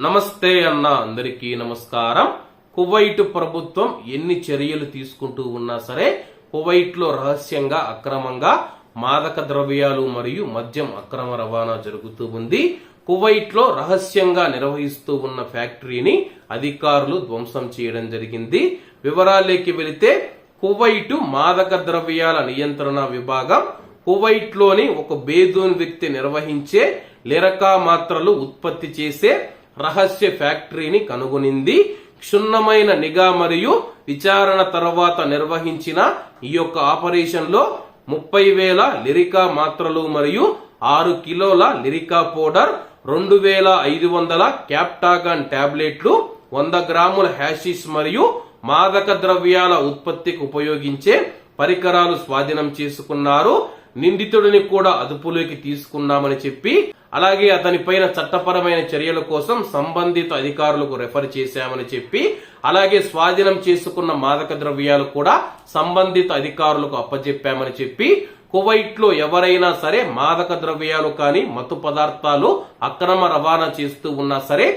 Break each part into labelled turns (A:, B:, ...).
A: నమస్తే అన్న అందరికీ నమస్కారం. కువైట్ ప్రభుత్వం ఎన్ని చర్యలు తీసుకుంటూ ఉన్నా సరే కువైట్లో రహస్యంగా అక్రమంగా మాదక ద్రవ్యాలు మరియు మద్యం అక్రమ రవాణా జరుగుతూ ఉంది. కువైట్లో రహస్యంగా నిర్వహిస్తూ ఉన్న ఫ్యాక్టరీని అధికారులు ధ్వంసం చేయడం జరిగింది. వివరాలేకి వెళితే కువైట్ మాదక ద్రవ్యాల నియంత్రణ విభాగం కువైట్లోని ఒక బేదూన్ వ్యక్తి నిర్వహించే లిరకా మాత్రలు ఉత్పత్తి చేసే రహస్య ఫ్యాక్టరీని కనుగొనింది. క్షుణ్ణమైన నిఘా మరియు విచారణ తర్వాత నిర్వహించిన ఈ యొక్క ఆపరేషన్లో ముప్పై వేల లిరికా మాత్రలు మరియు ఆరు కిలోల లిరికా పౌడర్ రెండు వేల ఐదు వందల క్యాప్టాగాన్ టాబ్లెట్లు వంద గ్రాముల హ్యాషిస్ మరియు మాదక ద్రవ్యాల ఉత్పత్తికి ఉపయోగించే పరికరాలు స్వాధీనం చేసుకున్నారు. నిందితుడిని కూడా అదుపులోకి తీసుకున్నామని చెప్పి అలాగే అతని పైన చట్టపరమైన చర్యల కోసం సంబంధిత అధికారులకు రెఫర్ చేశామని చెప్పి అలాగే స్వాధీనం చేసుకున్న మాదక ద్రవ్యాలు కూడా సంబంధిత అధికారులకు అప్పజెప్పామని చెప్పి కువైట్లో ఎవరైనా సరే మాదక ద్రవ్యాలు కానీ మత్తు పదార్థాలు అక్రమ రవాణా చేస్తూ ఉన్నా సరే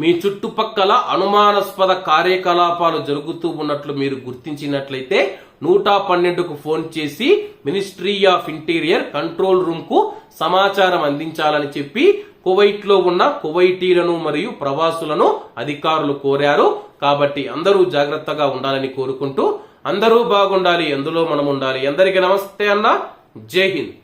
A: మీ చుట్టుపక్కల అనుమానాస్పద కార్యకలాపాలు జరుగుతూ ఉన్నట్లు మీరు గుర్తించినట్లయితే నూట పన్నెండుకు ఫోన్ చేసి మినిస్ట్రీ ఆఫ్ ఇంటీరియర్ కంట్రోల్ రూమ్కు సమాచారం అందించాలని చెప్పి కువైట్లో ఉన్న కువైటీలను మరియు ప్రవాసులను అధికారులు కోరారు. కాబట్టి అందరూ జాగ్రత్తగా ఉండాలని కోరుకుంటూ అందరూ బాగుండాలి ఎందులో మనం ఉండాలి అందరికీ నమస్తే అన్న. జై హింద్.